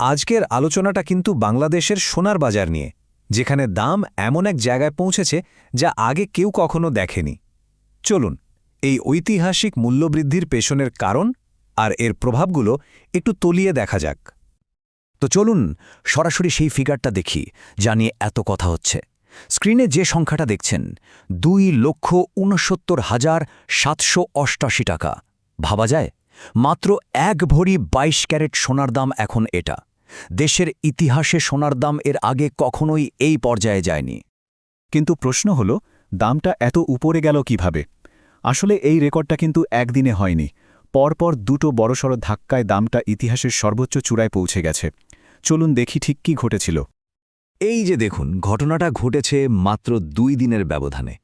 আজকের আলোচনাটা কিন্তু বাংলাদেশের সোনার বাজার নিয়ে, যেখানে দাম এমন এক জায়গায় পৌঁছেছে যা আগে কেউ কখনো দেখেনি। চলুন, এই ঐতিহাসিক মূল্যবৃদ্ধির পেছনের কারণ আর এর প্রভাবগুলো একটু তলিয়ে দেখা যাক। তো চলুন, সরাসরি সেই ফিগারটা দেখি যা নিয়ে এত কথা হচ্ছে। স্ক্রিনে যে সংখ্যাটা দেখছেন, দুই লক্ষ উনসত্তর হাজার সাতশো অষ্টাশি টাকা। ভাবা যায়, মাত্র এক ভরি বাইশ ক্যারেট সোনার দাম এখন এটা। দেশের ইতিহাসে সোনার দাম এর আগে কখনোই এই পর্যায়ে যায়নি। কিন্তু প্রশ্ন হল, দামটা এত উপরে গেল কীভাবে? আসলে এই রেকর্ডটা কিন্তু একদিনে হয়নি। পরপর দুটো বড়সড় ধাক্কায় দামটা ইতিহাসের সর্বোচ্চ চূড়ায় পৌঁছে গেছে। চলুন দেখি ঠিক কি ঘটেছিল। এই যে দেখুন, ঘটনাটা ঘটেছে মাত্র দুই দিনের ব্যবধানে।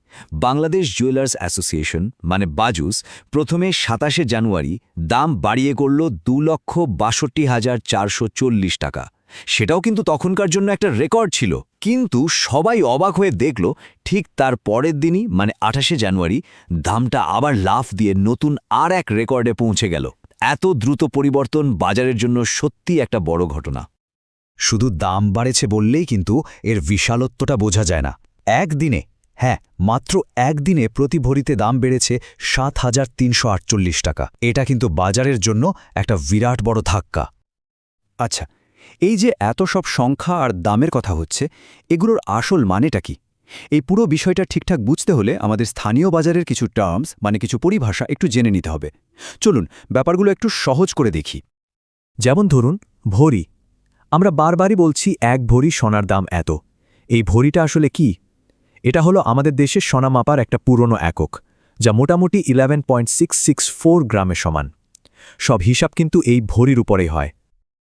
বাংলাদেশ জুয়েলার্স অ্যাসোসিয়েশন মানে বাজুস, প্রথমে সাতাশে জানুয়ারি দাম বাড়িয়ে করল দু লক্ষ বাষট্টি হাজার চারশো চল্লিশ টাকা। সেটাও কিন্তু তখনকার জন্য একটা রেকর্ড ছিল। কিন্তু সবাই অবাক হয়ে দেখল, ঠিক তার পরের দিনই মানে আঠাশে জানুয়ারি, দামটা আবার লাফ দিয়ে নতুন আর এক রেকর্ডে পৌঁছে গেল। এত দ্রুত পরিবর্তন বাজারের জন্য সত্যি একটা বড় ঘটনা। শুধু দাম বাড়েছে বললেই কিন্তু এর বিশালত্বটা বোঝা যায় না। একদিনে হ্যাঁ মাত্র একদিনে প্রতি ভরিতে দাম বেড়েছে সাত হাজার তিনশো আটচল্লিশ টাকা। এটা কিন্তু বাজারের জন্য একটা বিরাট বড় ধাক্কা। আচ্ছা এই যে এত সব সংখ্যা আর দামের কথা হচ্ছে, এগুলোর আসল মানেটা কি? এই পুরো বিষয়টা ঠিকঠাক বুঝতে হলে আমাদের স্থানীয় বাজারের কিছু টার্মস মানে কিছু পরিভাষা একটু জেনে নিতে হবে। চলুন, ব্যাপারগুলো একটু সহজ করে দেখি। যেমন ধরুন, ভরি। আমরা বারবারই বলছি, এক ভরি সোনার দাম এত। এই ভরিটা আসলে কি? এটা হলো আমাদের দেশের সোনা মাপার একটা পুরনো একক, যা মোটামুটি eleven point six six four গ্রামে সমান। সব হিসাব কিন্তু এই ভরির উপরেই হয়।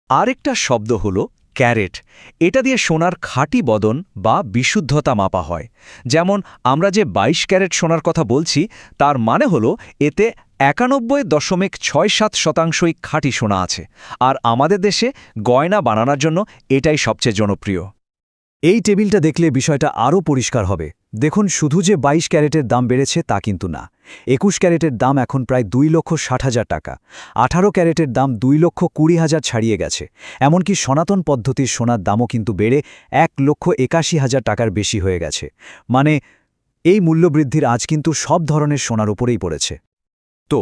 আরেকটা শব্দ হল ক্যারেট। এটা দিয়ে সোনার খাঁটি বদন বা বিশুদ্ধতা মাপা হয়। যেমন, আমরা যে ২২ ক্যারেট সোনার কথা বলছি, তার মানে হল এতে একানব্বই দশমিক ছয় সাত শতাংশই খাঁটি সোনা আছে। আর আমাদের দেশে গয়না বানানোর জন্য এটাই সবচেয়ে জনপ্রিয়। এই টেবিলটা দেখলে বিষয়টা আরও পরিষ্কার হবে। দেখুন, শুধু যে ২২ ক্যারেটের দাম বেড়েছে তা কিন্তু না। একুশ ক্যারেটের দাম এখন প্রায় দুই লক্ষ ষাট হাজার টাকা। আঠারো ক্যারেটের দাম দুই লক্ষ কুড়ি হাজার ছাড়িয়ে গেছে। এমনকি সনাতন পদ্ধতির সোনার দামও কিন্তু বেড়ে এক লক্ষ একাশি হাজার টাকার বেশি হয়ে গেছে। মানে এই মূল্যবৃদ্ধির আজ কিন্তু সব ধরনের সোনার উপরেই পড়েছে। তো,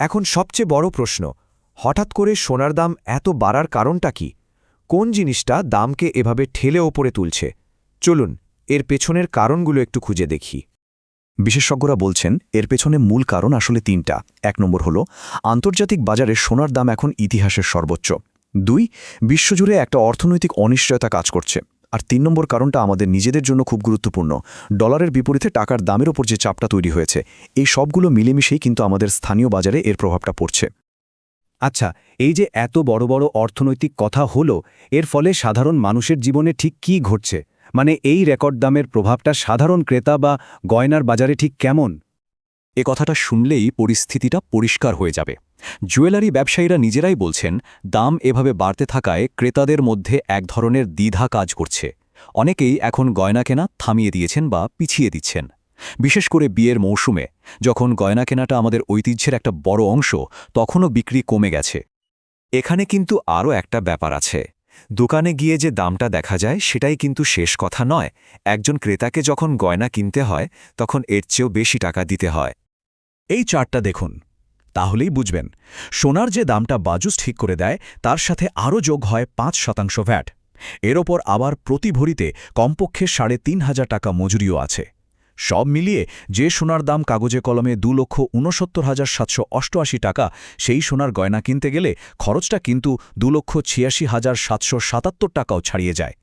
এখন সবচেয়ে বড় প্রশ্ন, হঠাৎ করে সোনার দাম এত বাড়ার কারণটা কি? কোন জিনিসটা দামকে এভাবে ঠেলে ওপরে তুলছে? চলুন, এর পেছনের কারণগুলো একটু খুঁজে দেখি। বিশেষজ্ঞরা বলছেন, এর পেছনে মূল কারণ আসলে তিনটা। এক নম্বর হল, আন্তর্জাতিক বাজারে সোনার দাম এখন ইতিহাসের সর্বোচ্চ। দুই, বিশ্বজুড়ে একটা অর্থনৈতিক অনিশ্চয়তা কাজ করছে। আর তিন নম্বর কারণটা আমাদের নিজেদের জন্য খুব গুরুত্বপূর্ণ। ডলারের বিপরীতে টাকার দামের ওপর যে চাপটা তৈরি হয়েছে, এই সবগুলো মিলেমিশেই কিন্তু আমাদের স্থানীয় বাজারে এর প্রভাবটা পড়ছে। আচ্ছা এই যে এত বড় বড় অর্থনৈতিক কথা হলো, এর ফলে সাধারণ মানুষের জীবনে ঠিক কি ঘটছে? মানে এই রেকর্ড দামের প্রভাবটা সাধারণ ক্রেতা বা গয়নার বাজারে ঠিক কেমন? এ কথাটা শুনলেই পরিস্থিতিটা পরিষ্কার হয়ে যাবে। জুয়েলারি ব্যবসায়ীরা নিজেরাই বলছেন, দাম এভাবে বাড়তে থাকায় ক্রেতাদের মধ্যে এক ধরনের দ্বিধা কাজ করছে। অনেকেই এখন গয়না কেনা থামিয়ে দিয়েছেন বা পিছিয়ে দিচ্ছেন। বিশেষ করে বিয়ের মৌসুমে, যখন গয়না কেনাটা আমাদের ঐতিহ্যের একটা বড় অংশ, তখনও বিক্রি কমে গেছে। এখানে কিন্তু আরও একটা ব্যাপার আছে। দোকানে গিয়ে যে দামটা দেখা যায়, সেটাই কিন্তু শেষ কথা নয়। একজন ক্রেতাকে যখন গয়না কিনতে হয়, তখন এর চেয়েও বেশি টাকা দিতে হয়। এই চার্টটা দেখুন। তাহলেই বুঝবেন। সোনার যে দামটা বাজুস ঠিক করে দেয়, তার সাথে আরও যোগ হয় পাঁচ শতাংশ ভ্যাট। এর ওপর আবার প্রতি ভরিতে কমপক্ষে সাড়ে তিন হাজার টাকা মজুরিও আছে। সব মিলিয়ে যে সোনার দাম কাগজে কলমে দু লক্ষ উনসত্তর হাজার সাতশো অষ্টআশি টাকা, সেই সোনার গয়না কিনতে গেলে খরচটা কিন্তু দু লক্ষ ছিয়াশি হাজার সাতশো সাতাত্তর টাকাও ছাড়িয়ে যায়।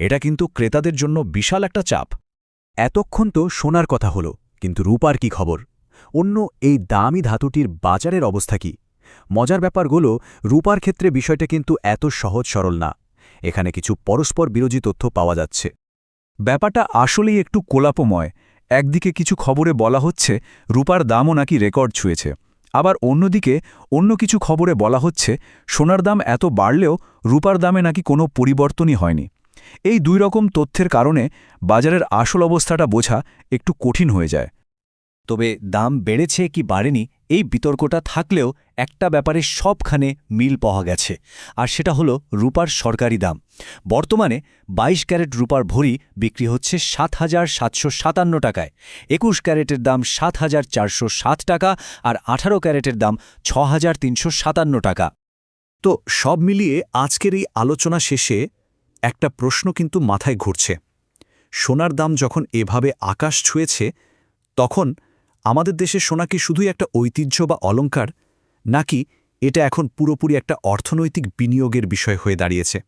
এটা কিন্তু ক্রেতাদের জন্য বিশাল একটা চাপ। এতক্ষণ তো সোনার কথা হলো, কিন্তু রূপার কি খবর? অন্য এই দামি ধাতুটির বাজারের অবস্থা কি? মজার ব্যাপারগুলো রূপার ক্ষেত্রে বিষয়টা কিন্তু এত সহজ সরল না। এখানে কিছু পরস্পর বিরোধী তথ্য পাওয়া যাচ্ছে। ব্যাপারটা আসলেই একটু কোলাপময়। একদিকে কিছু খবরে বলা হচ্ছে, রূপার দামও নাকি রেকর্ড ছুঁয়েছে। আবার অন্যদিকে, অন্য কিছু খবরে বলা হচ্ছে, সোনার দাম এত বাড়লেও রূপার দামে নাকি কোনো পরিবর্তনই হয়নি। এই দুই রকম তথ্যের কারণে বাজারের আসল অবস্থাটা বোঝা একটু কঠিন হয়ে যায়। তবে দাম বেড়েছে কি বাড়েনি এই বিতর্কটা থাকলেও একটা ব্যাপারে সবখানে মিল পাওয়া গেছে। আর সেটা হলো রূপার সরকারি দাম। বর্তমানে ২২ ক্যারেট রূপার ভরি বিক্রি হচ্ছে সাত হাজার সাতশো সাতান্ন টাকায়। একুশ ক্যারেটের দাম সাত হাজার চারশো সাত টাকা আর আঠারো ক্যারেটের দাম ছ হাজার তিনশো সাতান্ন টাকা। তো সব মিলিয়ে আজকের এই আলোচনা শেষে একটা প্রশ্ন কিন্তু মাথায় ঘুরছে। সোনার দাম যখন এভাবে আকাশ ছুঁয়েছে, তখন আমাদের দেশে সোনা কি শুধুই একটা ঐতিহ্য বা অলঙ্কার নাকি এটা এখন পুরোপুরি একটা অর্থনৈতিক বিনিয়োগের বিষয় হয়ে দাঁড়িয়েছে?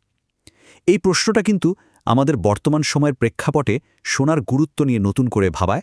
এই প্রশ্নটা কিন্তু আমাদের বর্তমান সময়ের প্রেক্ষাপটে সোনার গুরুত্ব নিয়ে নতুন করে ভাবায়।